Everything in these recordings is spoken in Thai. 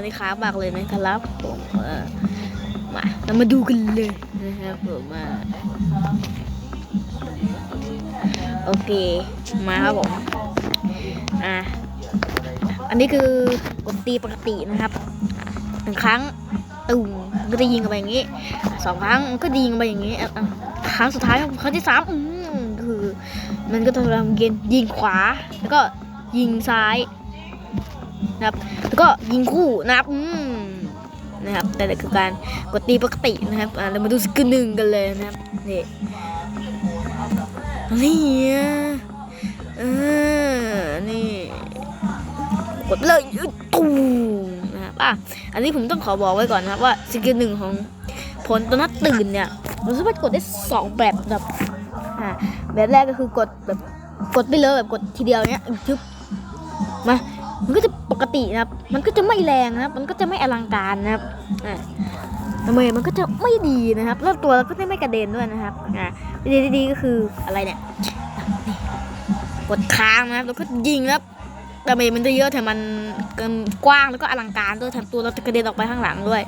อนนี้ค้างมากเลยนะครับผมเออมาเรามาดูกันเลยนะครับผมอ่าโอเค มาครับผม อะ อันนี้คือกดตีปกตินะครับหนึ่งครั้งตุ่มก็จะยิงกันไปอย่างนี้สองครั้งก็ยิงไปอย่างนี้ครั้งสุดท้ายครั้งที่สามอืมคือ มันก็จะทำเกมยิงขวา แล้วก็ยิงซ้าย นะครับ แล้วก็ยิงคู่นะครับนะครับแต่แต่คือการกดตีปกตินะครับเรามาดูสกิลหนึ่งกันเลยนะครับ นี่นี่อะเออนี่ กดเลยตูนะครับอะอันนี้ผมต้องขอบอกไว้ก่อนนะครับว่าสกิลหนึ่งของผลตอนนัดตื่นเนี่ยเราสามารถกดได้สองแบบแบบอ่าแบบแรกก็คือกดแบบกดไปเลยแบบกดทีเดียวเนี้ยชึบมา มันก็จะปกตินะครับ มันก็จะไม่แรงนะครับ มันก็จะไม่อลังการนะครับอ่าทำไมมันก็จะไม่ดีนะครับ แล้วตัวเราก็จะไม่กระเด็นด้วยนะครับอ่าดีดีก็คืออะไรเนี่ยกดค้างนะครับแล้วก็ยิงครับดาเมจมันจะเยอะแต่มันเกินกว้างแล้วก็อลังการด้วยแถมตัวเราจะกระเด็นออกไปข้างหลังด้วย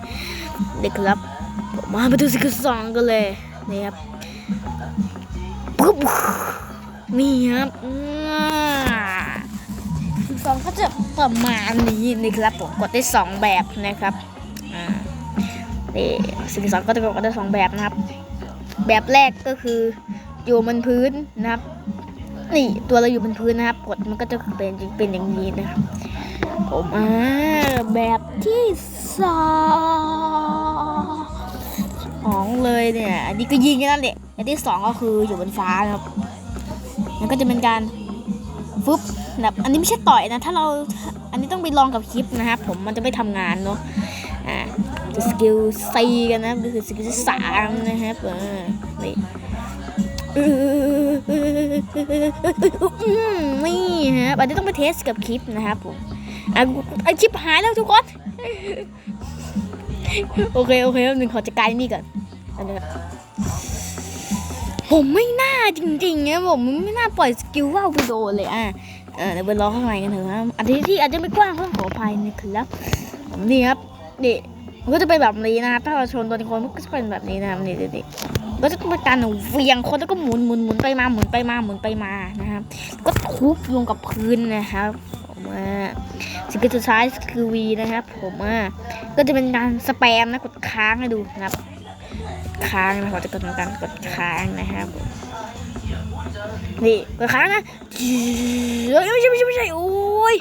เด็กครับ มาไปดูสกิลสองกันเลยนี่ครับปุ๊บนี่ครับ สองก็จะประมาณนี้นี่ครับผมกดได้สองแบบนะครับอ่านี่สกิลสองก็จะกดได้สองแบบนะครับ แบบแรกก็คืออยู่บนพื้นนะครับนี่ตัวเราอยู่บนพื้นนะครับกดมันก็จะเป็นเป็นอย่างนี้นะครับผมอ่าแบบที่สองของเลยเนี่ยอันนี้ก็ยิงแค่นั้นแหละอันที่สองก็คืออยู่บนฟ้านะครับมันก็จะเป็นการ ฟึบแบบอันนี้ไม่ใช่ต่อยนะ ถ้าเราอันนี้ต้องไปลองกับคลิปนะครับผมมันจะไม่ทำงานเนาะอ่าสกิลซีกันนะคือสกิลที่สามนะครับเออนี่อืมนี่ครับอันนี้ต้องไปเทสกับคลิปนะครับผมอะไอคลิปหายแล้วทุกคน โอเค โอเคแป๊บนึงขอจัดการนี่ก่อนอันนี้ ผมไม่น่าจริงๆนะผมไม่น่าปล่อยสกิลว่าวไปโดนเลยอะเออเดี๋ยวไปรอข้างในกันเถอะครับอันที่ที่อาจจะไม่กว้างก็ต้องขออภัยนะครับนี่ครับนี่มันก็จะเป็นแบบนี้นะครับถ้าเราชนตัวคนมันก็จะเป็นแบบนี้นะครับนี่นี่ก็จะเป็นการเหวี่ยงคนแล้วก็หมุนหมุนหมุนไปมาหมุนไปมาหมุนไปมานะครับ ก็ทุบลงกับพื้นนะครับผมว่าสกิลสุดท้ายคือวีนะครับ ผมว่าก็จะเป็นการสแปมนะกดค้างให้ดูนะครับ ค้างนะครับจะกดการกดค้างนะครับผมนี่กดค้างนะเอ้ยไม่ใช่ไม่ใช่ไม่ใช่โอ้ย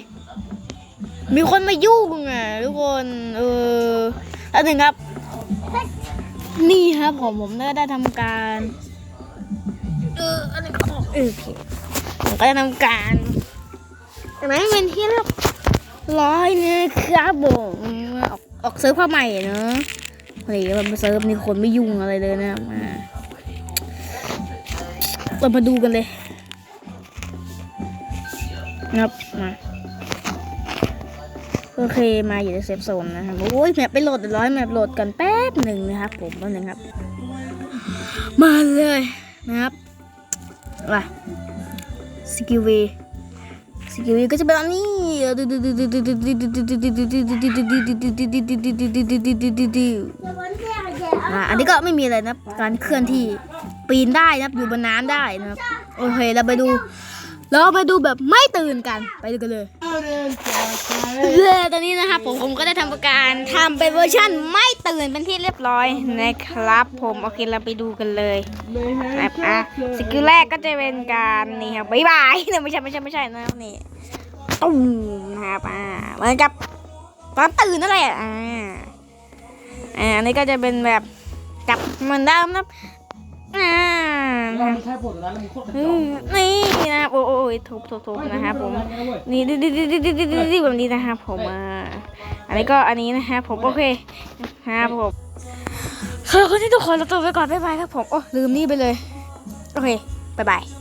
มีคนมายุ่งอะทุกคนเอออันหนึ่งครับ นี่ครับผมผมก็ได้ทำการเอออันนี้ก็เออโอเคผมก็ได้ทำการจากนั้นเป็นที่เรียบร้อยนะครับผมออกออกเซิร์ฟเข้าใหม่เนอะ ฮ้ยมันเซิร์ฟนี่คนไม่ยุ่งอะไรเลยนะมาเรามาดูกันเลยนะครับมาโอเคมาอยู่ในเซฟโซนนะครับโอ้ยแมปไปโหลดเดี๋ยวร้อยแมปโหลดกันแป๊บหนึ่งนะครับผมแป๊บหนึ่งครับ มาเลยนะครับว่าสกิลวีสกิลวีก็จะเป็นแบบนี้ อะอันนี้ก็ไม่มีอะไรนะการเคลื่อนที่ปีนได้นะอยู่บนน้ำได้นะครับโอเคเราไปดู เราไปดูแบบไม่ตื่นกันไปดูกันเลยเออตอนนี้นะครับผมผมก็ได้ทำการทำเป็นเวอร์ชันไม่ตื่นเป็นที่เรียบร้อยนะครับ ผมโอเคเราไปดูกันเลยนะครับอะสกิลแรกก็จะเป็นการนี่ครับบ๊ายบายเนี่ยไม่ใช่ไม่ใช่ไม่ใช่นะครับนี่ตุ้มนะครับอ่าเหมือนกับตอนตื่นนั่นแหละอ่าอ่าอันนี้ก็จะเป็นแบบ เหมือนเดิมนะอะนี่นะโอ้ยทุบทุบนะครับผม นี่ดิดิดิดิดิดิดิแบบนี้นะครับผมอันนี้ก็อันนี้นะฮะผมโอเคนะครับผมคือคนที่ทุกคนเราตัวไปก่อนบ๊ายบายครับผม โอ้ลืมนี่ไปเลย โอเคบ๊ายบาย